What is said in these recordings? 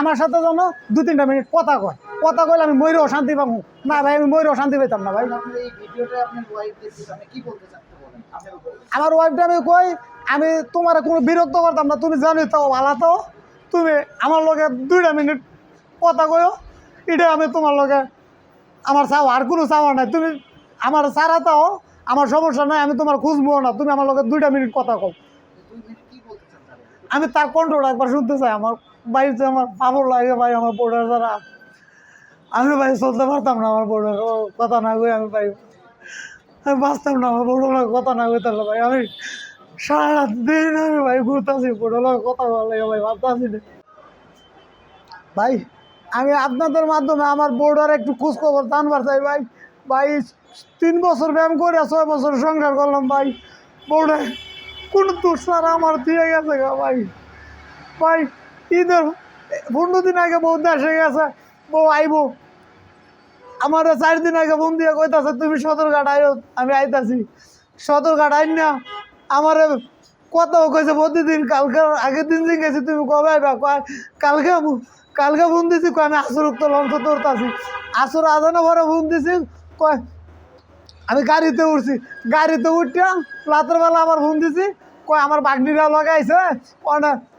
আমার সাথে যেন দু তিনটা মিনিট কথা কয়। কথা কইলে আমি ময়ূরেও শান্তি পাবো না ভাই, আমি ময়ূরেও শান্তি পেতাম না ভাই। আমার ওয়াইফটা আমি কই, আমি তোমার কোনো বিরক্ত করতাম না। তুমি জানি তো, ভালো তো। তুমি আমার লগে দুইটা মিনিট কথা কয়ো এটা আমি তোমার লগে, আমার চাওয়া, আর কোনো চাওয়া নাই। তুমি আমার সারা তাও, আমার সমস্যা নাই, আমি তোমার খুঁজবো না। তুমি আমার লগে দুইটা মিনিট কথা কও। আমি তার কণ্ঠটা একবার শুনতে চাই আমার। বাড়িতে আমার পাবর লাগে ভাই, আমার বোর্ডার দ্বারা। আমি ভাই চলতে পারতাম না আমার বোর্ডার কথা না কই আমি ভাই, আমি বাঁচতাম না, আমার বোর্ডার কথা না কইতে পারলে ভাই, আমি সারা দিন আমি ভাই ঘুরতেছি বোর্ডার কথা বলে ভাই, ভাবতেছি ভাই, আমি আপনাদের মাধ্যমে আমার বোর্ডার একটু খোঁজ খবর জানবার চাই ভাই। ভাই, তিন বছর ব্যায়াম করে ছয় বছর সংসার করলাম ভাই। বোর্ডে কোন ছাড়া আমার দিয়ে গেছে গা ভাই। ভাই ঈদের পনেরো দিন আগে বউ দেশে গেছে, বউ আইবো। আমার চার দিন আগে ফোন দিয়ে কইতাছে, তুমি সদরঘাট আইও, আমি আইতাছি। সদরঘাট আইন না, আমার কথাও কইছে, প্রতিদিন কালকে, আগের দিন দিন গেছি, তুমি কবে আইবা? কালকে কালকে ফোন দিছি, কয়, আমি আসর উক্ত লঞ্চ তোরতাছি আসর আজানো ভরে ফোন দিছি, কয়, আমি গাড়িতে উঠছি। গাড়িতে উঠলাম রাতের বেলা আবার ফোন দিছি কয়, আমার বাগনিরা লাগাইছে?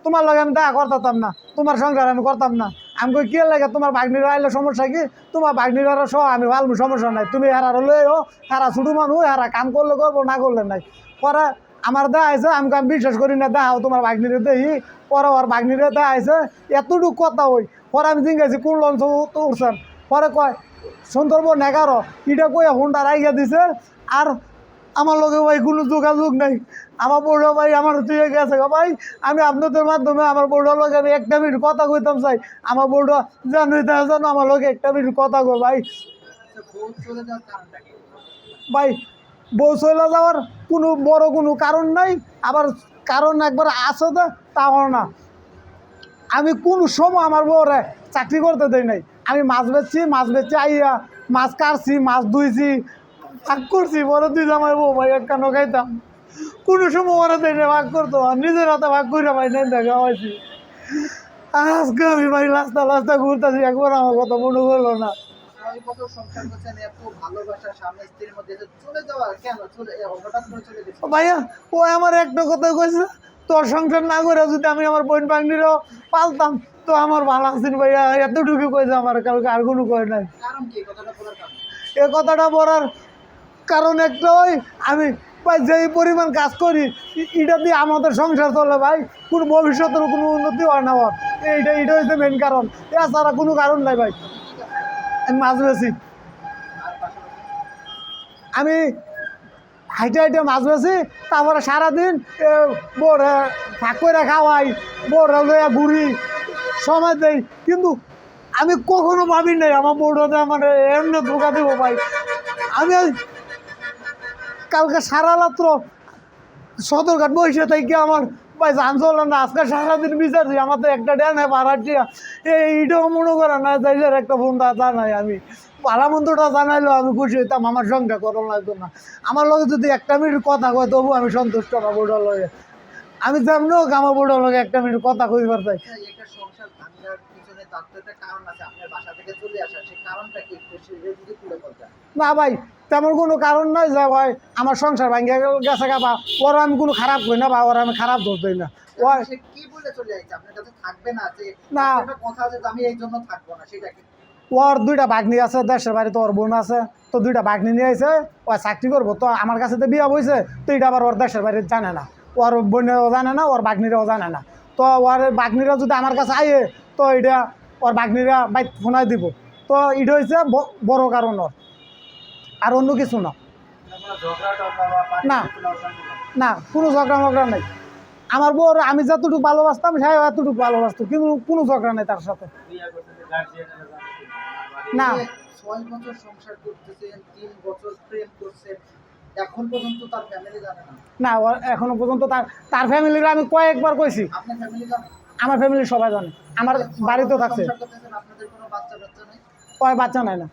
তোমার লগে আমি দেখা করতাম না, তোমার সংসার আমি করতাম না। আমি কই কে লাগে তোমার বাগনিরা আইলে সমস্যা কি? তোমার বাগনিরা সহ আমি ভালবো সমস্যা নাই। তুমি হারা ও হারা ছোটো মানুষ হারা কাম করলে করব, না করলে নাই। পরে আমার দেয়া আছে আমি আমি বিশ্বাস করি না দেখাও তোমার বাগনিরে দেখি পরে ওর বাগনিরে দেয়া আছে এতটুকু কথা ওই পরে আমি কোন লঞ্চ উঠছেন? পরে কয় সুন্দরবন এগারো এটা কইয়া ফোনটা রাইগা দিছে, আর আমার লগে ভাই কোনো যোগাযোগ নাই। আমার বড় ভাই আমার তুই গেছে ভাই। আমি আপনাদের মাধ্যমে আমার বড় লগে আমি একটা মিনিট কথা কইতাম চাই। আমার বড় জানুই তা জানো, আমার লগে একটা মিনিট কথা কো ভাই। ভাই, বউ চলে যাওয়ার কোনো বড় কোনো কারণ নাই। আবার কারণ একবার আছে তো, তাও না। আমি কোন সময় আমার বউরে চাকরি করতে দেই নাই। আমি মাছ বেচছি মাছ বেচছি আইয়া মাছ কাটছি, মাছ ধুইছি ভাগ করছি বড় দুই জামাই বউ ভাই এক কানো খাইতাম। কোনো সময় ওরা না ভাগ করতো আর নিজের হাতে ভাগ করে ভাই নেই দেখা হয়েছি। আজকে আমি ভাই রাস্তা রাস্তা ঘুরতেছি একবার আমার কথা মনে করল না। ভাইয়া ও আমার একটা কথা কইছে তোর সংসার না করে যদি আমি আমার বোন বাগনিরও পালতাম তো আমার ভালো আছেন ভাইয়া। এতটুকু কইছে আমার কালকে আর কোনো কয় নাই। এ কথাটা বলার কারণ একটা ওই আমি যেই পরিমাণ কাজ করি এটা দিয়ে আমাদের সংসার চলে ভাই। কোনো ভবিষ্যতের কোনো উন্নতি হয় না ওর। এইটা এটা হচ্ছে মেন কারণ। এছাড়া কোনো কারণ নাই ভাই। আমি মাছ বেশি আমি হাইটে হাইটে মাছ বেছি, তারপরে সারাদিন বোর ফাঁক করে খাওয়াই, বোর লইয়া ঘুরি, সময় দেই। কিন্তু আমি কখনো ভাবি নাই, আমার বোর্ডতে আমার এমনি ধোকা দেবো ভাই। আমি কালকে সারা রাত্র সদরঘাট বসে থেকে আমার ভাই জান চলে না, আজকে সারাদিন বিচারছি আমার তো একটা ড্যান ভাড়াটি এইটাও মনে করে না তাইলে একটা ফোন ফোনটা জানাই আমি। পালামন্তটা জানাইলেও আমি খুশি হইতাম, আমার সঙ্গে করো লাগতো না। আমার লগে যদি একটা মিনিট কথা কয় তবু আমি সন্তুষ্ট না বোর্ডার লগে। আমি হোক, আমার বোর্ডার লগে একটা মিনিট কথা কইবার চাই। তার তো একটা কারণ আছে আপনার বাসা থেকে চলে আসা সেই কারণটা কি একটু যদি খুলে বলতেন না ভাই তেমন কোনো কারণ নাই যে ভাই আমার সংসার ভাঙ্গে গেছে গা বা ওরা আমি কোনো খারাপ করি না বা ওরা আমি খারাপ দোষ দিই না। কি বলে চলে যাচ্ছে আপনার কাছে থাকবে না যে না। কথা আছে আমি এই জন্য থাকব না সেটা কি? ওর দুইটা বাগনি আছে দেশের বাড়িতে ওর বোন আছে তো দুইটা বাগনি নিয়ে আইছে ও চাকরি করব তো আমার কাছে তো বিয়া বইছে তো এটা আবার ওর দেশের বাড়িতে জানে না। ওর বোনেরও জানে না ওর বাগনিরাও জানে না। তো ওর বাগনিরা যদি আমার কাছে আইয়ে তো এটা ওর বাগনিরা বাইক ফোনাই দিব। তো এটা হয়েছে বড় কারণ ওর আর অন্য কিছু না। না। না কোনো ঝগড়া মগড়া নেই। আমার বউর আমি যতটুকু ভালোবাসতাম সে এতটুকু ভালোবাসতো কিন্তু কোনো ঝগড়া নেই তার সাথে। না। ছয় বছর সংসার করতেছেন তিন বছর প্রেম করছেন এখন পর্যন্ত তার ফ্যামিলি জানে না। না এখনও পর্যন্ত তার তার ফ্যামিলির আমি কয়েকবার কইছি। আপনার ফ্যামিলি জানে আমার ফ্যামিলি সবাই জানে। আমার বাড়িতেও থাকছে। কোনো বাচ্চা নেয় না।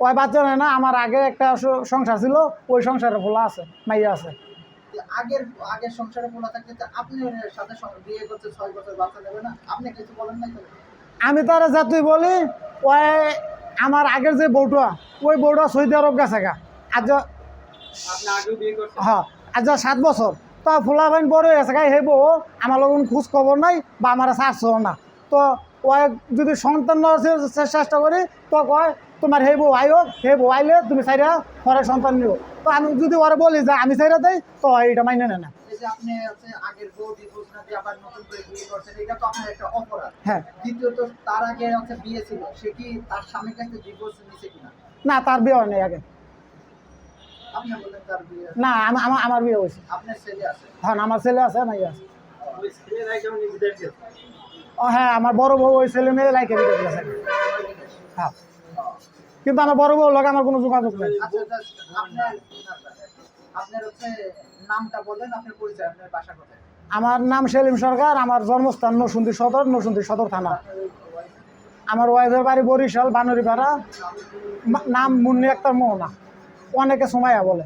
ওই বাচ্চা নেয় না আমার আগে একটা সংসার ছিল ওই সংসারে ভোলা আছে মাইয়া আছে। আগের আগের সংসারে পোলা থাকতে তো আপনি সাথে বিয়ে করতে ছয় বছর বাচ্চা নেবে না? আপনি কিছু বলেন না আমি তার যা তুই বলি ওই আমার আগের যে বউটা ওই বউটা সৌদি আরব গেছে গা। আজ হ্যাঁ আজ সাত বছর। তো ফুলা বাইন বড় হয়ে গেছে গা সেই আমার লোক খোঁজ খবর নাই বা আমার সারছো না। তো ওই যদি সন্তান নেওয়ার চেষ্টা করি তো কয় তোমার সেই বউ আইও সেই বউ আইলে তুমি চাইরা পরে সন্তান নিও। তো আমি যদি ওরা বলি যে আমি চাইরা দেই তো এটা মাইনে নেয় না। হ্যাঁ। তার বিয়ে না তার বিয়ে হয় নাই আগে আপনি বললেন তার বিয়ে না আমা- আমার আমার বিয়ে হয়েছে। হ্যাঁ আমার ছেলে আছে নাই আছে। ও হ্যাঁ আমার বড় বউ ওই ছেলে মেয়ে লাইকে বিয়ে গেছে হ্যাঁ। কিন্তু আমার বড় বউ লগে আমার কোনো যোগাযোগ নেই। আচ্ছা আমার নাম সেলিম সরকার আমার জন্মস্থান নসুন্দি সদর নসুন্দি সদর থানা। আমার ওয়াইফের বাড়ি বরিশাল বানরিপাড়া। নাম মুন্নি আক্তার মোহনা। অনেকে সময় বলে।